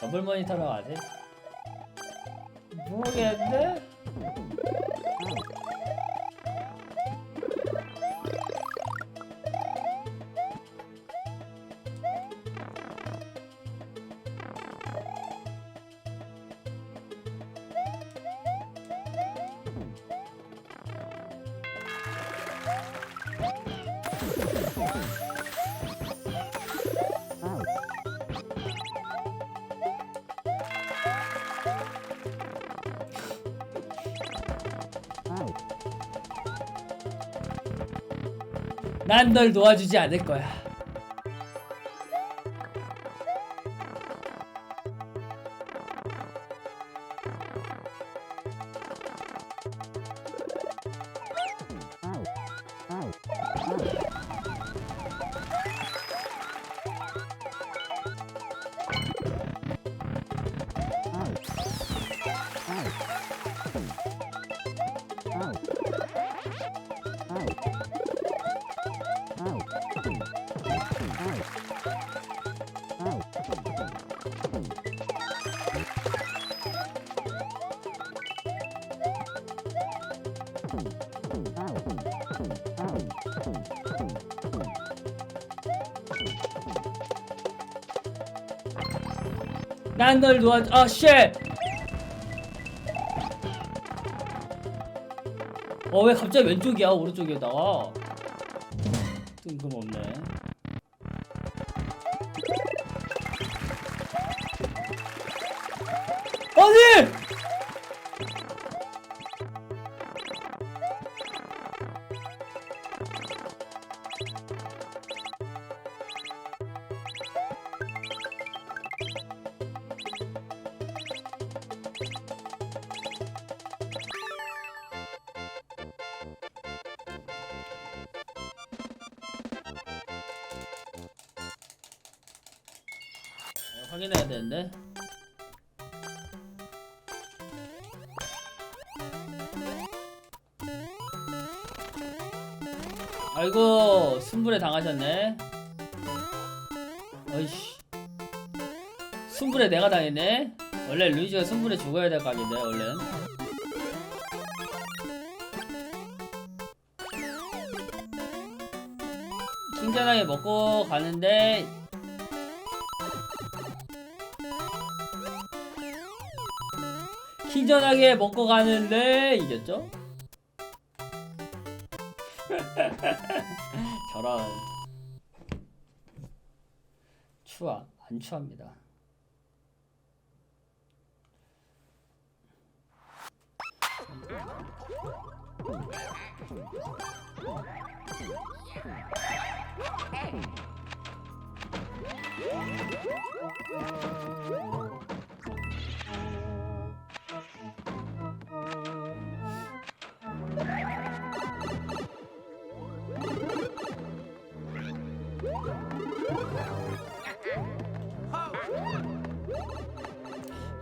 더블 모니터로 가지? 모르겠는데? 난 널 놓아주지 않을 거야. 난널 놓아주. 아 쉣. 어 왜 갑자기 왼쪽이야 오른쪽에다가 뜬금없네 아니 확인해야 되는데. 아이고 순불에 당하셨네. 어이씨. 순불에 내가 당했네. 원래 루이즈가 순불에 죽어야 될 각인데 원래 신기하게 먹고 가는데 킹전하게 먹고 가는데 이겼죠? 저런 추하 안 추합니다.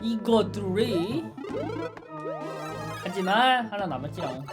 이것들이 하지만 하나 남았지롱.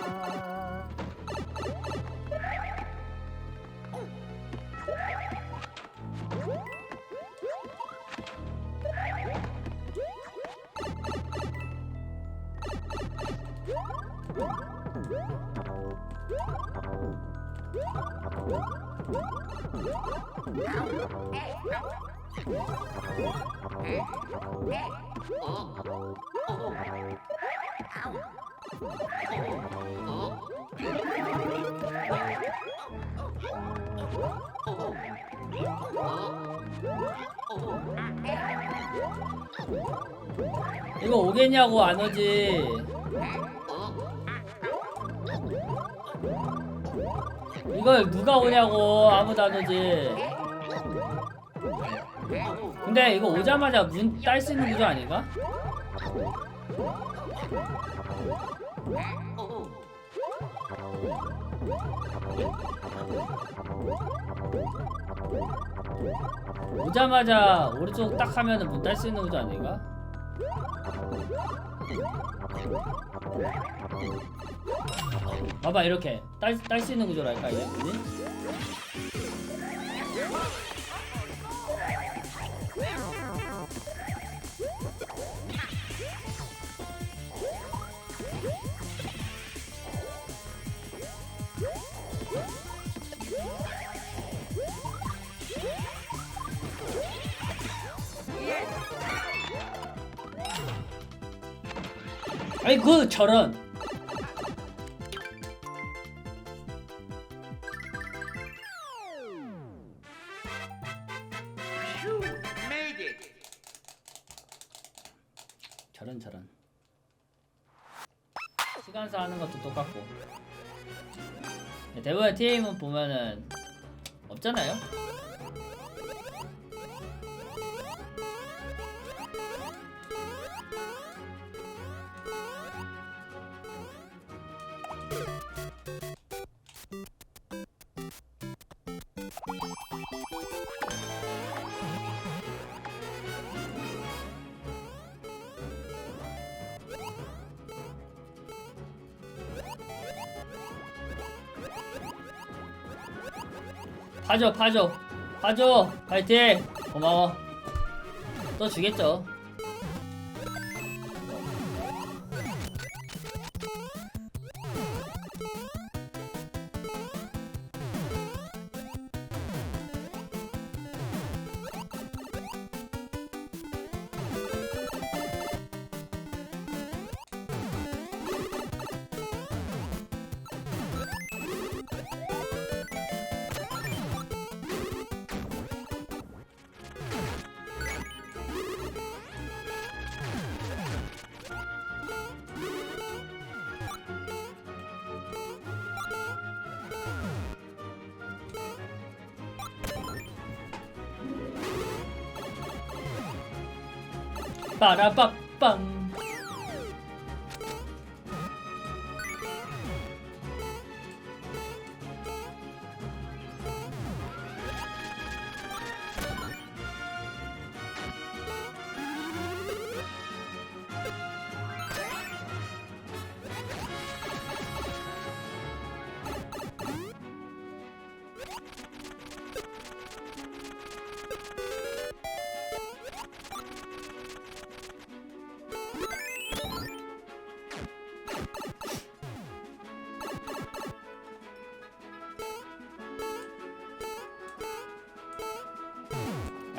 이거 오겠냐고 안 오지. 이걸 누가 오냐고 아무도 안 오지. 근데 이거 오자마자 문 딸 수 있는 구조 아닌가? 오자마자 오른쪽 딱 하면은 문딸 수 있는 구조 아닌가? 봐봐 이렇게 딸 딸 수 있는 구조랄까 이게? 아이고 저런. 저런 저런 시간차 하는 것도 똑같고. 네, 대부분의 TM은 보면은 없잖아요 파줘 파줘. 파줘 파이팅. 고마워. 또 주겠죠 빠라빠빵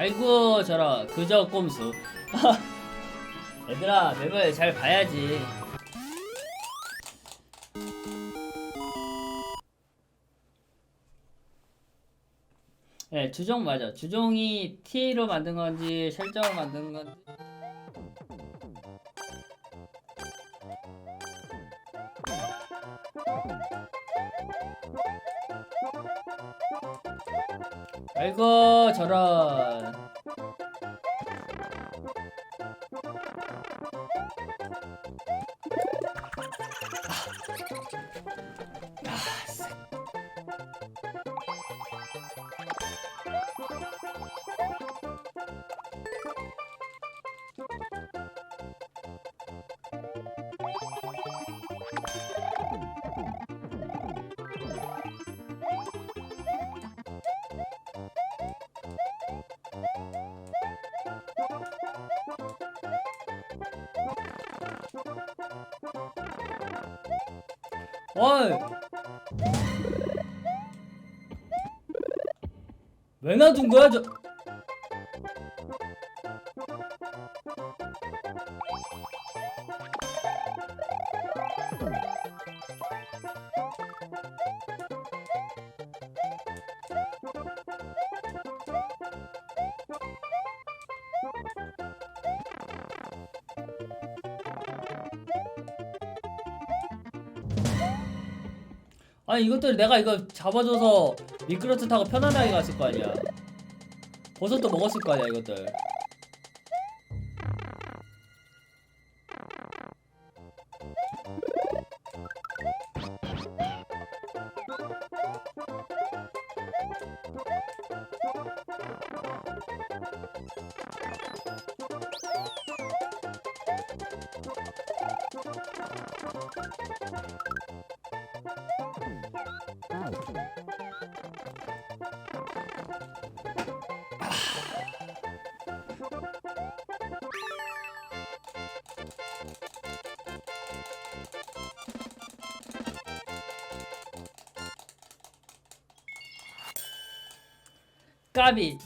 아이고 저런. 그저 꼼수. 얘들아 맵을 잘 봐야지. 네 주종 맞아. 주종이 TA로 만든 건지 실적으로 만든 건지 아이고 저런 어이. 왜 놔둔 거야 저 아니 이것들 내가 이거 잡아줘서 미끄러트 타고 편안하게 갔을 거 아니야. 버섯도 먹었을 거 아니야 이것들 까비.